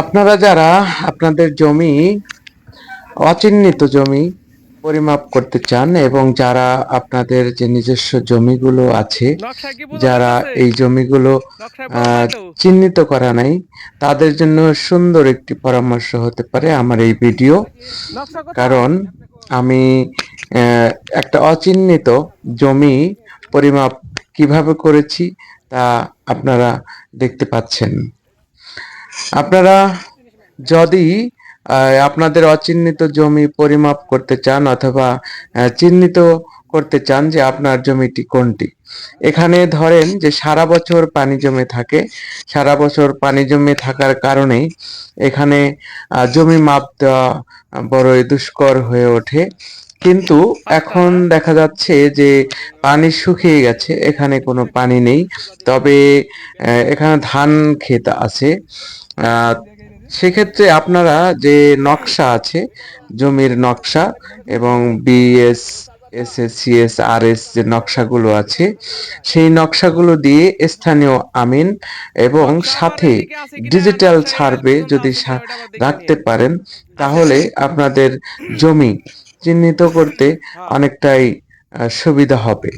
আপনারা যারা আপনাদের জমি, অচিহ্নিত জমি পরিমাপ করতে চান এবং যারা আপনাদের যে নিজস্ব জমিগুলো আছে, যারা এই জমিগুলো? চিহ্নিত করা নাই, তাদের জন্য সুন্দর একটি পরামর্শ হতে পারে আমার এই ভিডিও কারণ আমি একটা অচিহ্নিত জমি পরিমাপ কীভাবে করেছি তা আপনারা দেখতে পাচ্ছেন আপনারা যদি আপনাদের অচিহ্নিত জমি পরিমাপ করতে চান অথবা চিহ্নিত করতে চান যে আপনার জমিটি কোনটি। এখানে ধরেন যে সারা বছর পানি জমে থাকে, সারা বছর পানি জমে থাকার কারণে এখানে জমি মাপ দেওয়া বড়ই দুষ্কর হয়ে ওঠে। কিন্তু এখন দেখা যাচ্ছে যে পানি শুকিয়ে গেছে, এখানে কোনো পানি নেই। তবে এখানে ধান ক্ষেত আছে। সেক্ষেত্রে আপনারা যে নকশা আছে, জমির নকশা এবং B S S S C S R S যে নকশাগুলো আছে, সেই নকশাগুলো দিয়ে স্থানীয় আমিন এবং সাথে ডিজিটাল সার্ভে যদি সা- রাখতে পারেন, তাহলে আপনাদের জমি চিহ্নিত করতে অনেকটাই সুবিধা হবে।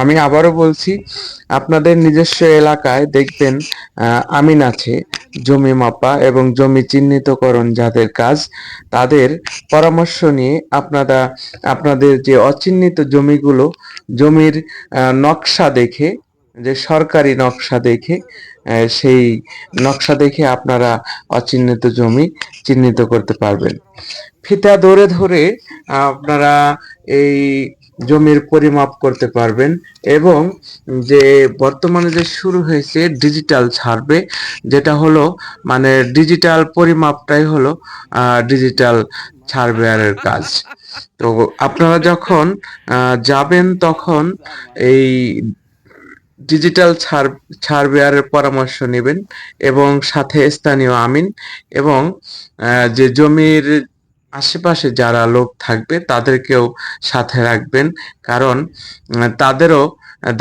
আমি আবারও বলছি আপনাদের নিজস্ব এলাকায় দেখবেন আমিন আছে জমি মাপা এবং জমি চিহ্নিতকরণ যাদের কাজ তাদের পরামর্শ নিয়ে আপনারা আপনাদের যে অচিহ্নিত জমিগুলো জমির নকশা দেখে যে সরকারি নকশা দেখে সেই নকশা দেখে আপনারা অচিহ্নিত জমি চিহ্নিত করতে পারবেন। ফিতা ধরে ধরে আপনারা এই জমির পরিমাপ করতে পারবেন এবং যে বর্তমানে যে শুরু হয়েছে ডিজিটাল সার্ভে, যেটা হলো মানে ডিজিটাল পরিমাপটাই হলো ডিজিটাল সার্ভেয়ারের কাজ। তো আপনারা যখন যাবেন তখন এই ডিজিটাল সার্ভেয়ারের পরামর্শ নেবেন এবং সাথে স্থানীয় আমিন এবং যে জমির আশেপাশে যারা লোক থাকবে তাদেরকেও সাথে রাখবেন। কারণ তাদেরও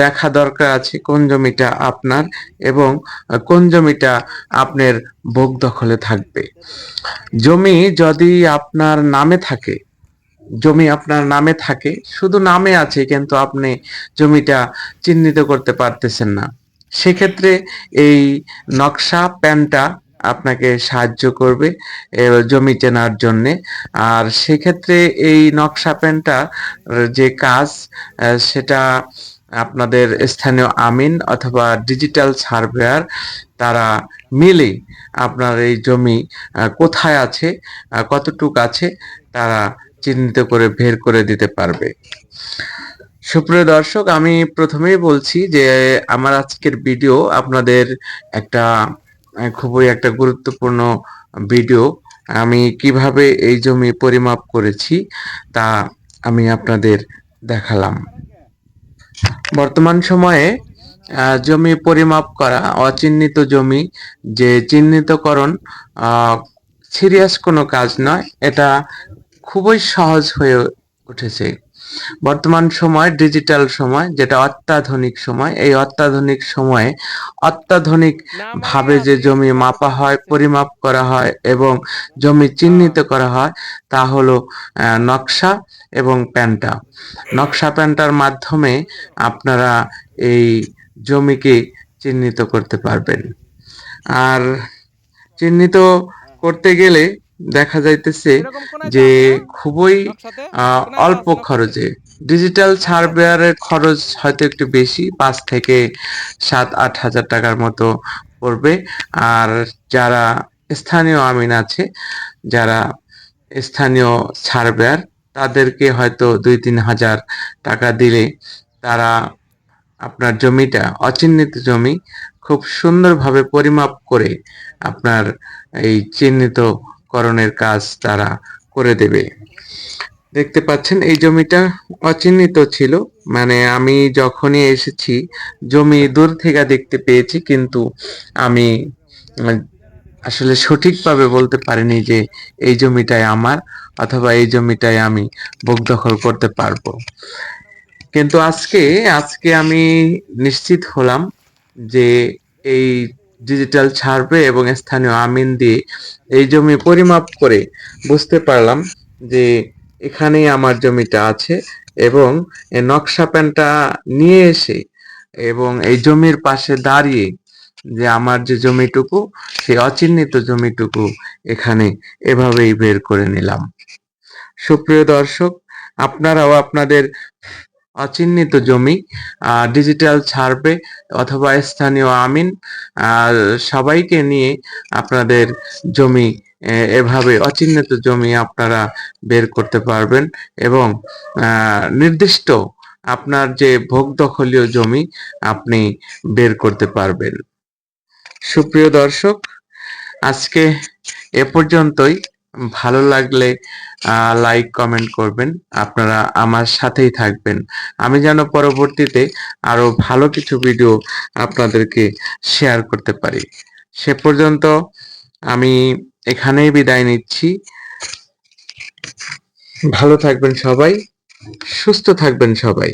দেখা দরকার আছে কোন জমিটা আপনার এবং কোন জমিটা আপনার ভোগ দখলে থাকবে। জমি যদি আপনার নামে থাকে জমি আপনার নামে থাকে, শুধু নামে আছে কিন্তু আপনি জমিটা চিহ্নিত করতে পারতেছেন না। সেক্ষেত্রে এই নকশা প্যানটা আপনাকে সাহায্য করবে জমি চেনার জন্যে। আর সেক্ষেত্রে এই নকশা প্যানটা যে কাজ সেটা আপনাদের স্থানীয় আমিন অথবা ডিজিটাল সার্ভেয়ার, তারা মিলে আপনার এই জমি কোথায় আছে কতটুক আছে তারা চিহ্নিত করে বের করে দিতে পারবে। সুপ্রিয় দর্শক, আমি প্রথমেই বলছি যে আমার আজকের ভিডিও আপনাদের একটা খুবই একটা গুরুত্বপূর্ণ ভিডিও। আমি কীভাবে এই জমি পরিমাপ করেছি তা আমি আপনাদের দেখালাম। বর্তমান সময়ে জমি পরিমাপ করা, অচিহ্নিত জমি, যে চিহ্নিতকরণ সিরিয়াস কোনো কাজ নয়। এটা খুবই সহজ হয়ে উঠেছে। বর্তমান সময় ডিজিটাল সময় যেটা অত্যাধুনিক সময় এই অত্যাধুনিক সময়ে অত্যাধুনিক ভাবে যে জমি মাপা হয় পরিমাপ করা হয় এবং জমি চিহ্নিত করা হয় তা হলো নকশা এবং প্যান্টা। নকশা প্যান্টার মাধ্যমে আপনারা এই জমিকে চিহ্নিত করতে পারবেন। আর চিহ্নিত করতে গেলে দেখা যাইতেছে যে খুবই অল্প খরচে। ডিজিটাল সার্ভেয়ারের খরচ হয়তো একটু বেশি পাঁচ থেকে সাত আট হাজার টাকার মতো পড়বে। আর যারা স্থানীয় আমিন আছে যারা স্থানীয় সার্ভেয়ার তাদেরকে হয়তো দুই তিন হাজার টাকা দিলে তারা আপনার জমিটা অচিহ্নিত জমি খুব সুন্দরভাবে পরিমাপ করে আপনার এই চিহ্নিতকরণের কাজ তারা করে দেবে। দেখতে পাচ্ছেন এই জমিটা অচিহ্নিত ছিল। মানে আমি যখনই এসেছি জমি দূর থেকে দেখতে পেয়েছি কিন্তু আমি উম, আসলে সঠিকভাবে বলতে পারিনি যে এই জমিটাই আমার অথবা এই জমিটাই আমি ভোগ দখল করতে পারব। কিন্তু আজকে আজকে আমি নিশ্চিত হলাম যে এই ডিজিটাল সার্ভে এবং স্থানীয় আমিন দিয়ে এই জমি পরিমাপ করে বুঝতে পারলাম যে এখানেই আমার জমিটা আছে এবং নকশা প্যানটা নিয়ে এসে এবং এই জমির পাশে দাঁড়িয়ে যে আমার যে জমিটুকু, সেই অচিহ্নিত জমিটুকু এখানে এভাবেই বের করে নিলাম। সুপ্রিয় দর্শক, আপনারাও আপনাদের অচিহ্নিত জমি ডিজিটাল ছাড়বে অথবা স্থানীয় আমিন সবাইকে নিয়ে আপনাদের জমি এভাবে অচিহ্নিত জমি আপনারা বের করতে পারবেন এবং নির্দিষ্ট আপনার যে ভোগ দখলীয় জমি আপনি বের করতে পারবেন। সুপ্রিয় দর্শক, আজকে এ পর্যন্তই। ভালো লাগলে লাইক কমেন্ট করবেন। আপনারা আমার সাথেই থাকবেন। আমি যেন পরবর্তীতে আরও ভালো কিছু ভিডিও আপনাদেরকে শেয়ার করতে পারি। সে পর্যন্ত আমি এখানেই বিদায় নিচ্ছি। ভালো থাকবেন সবাই, সুস্থ থাকবেন সবাই।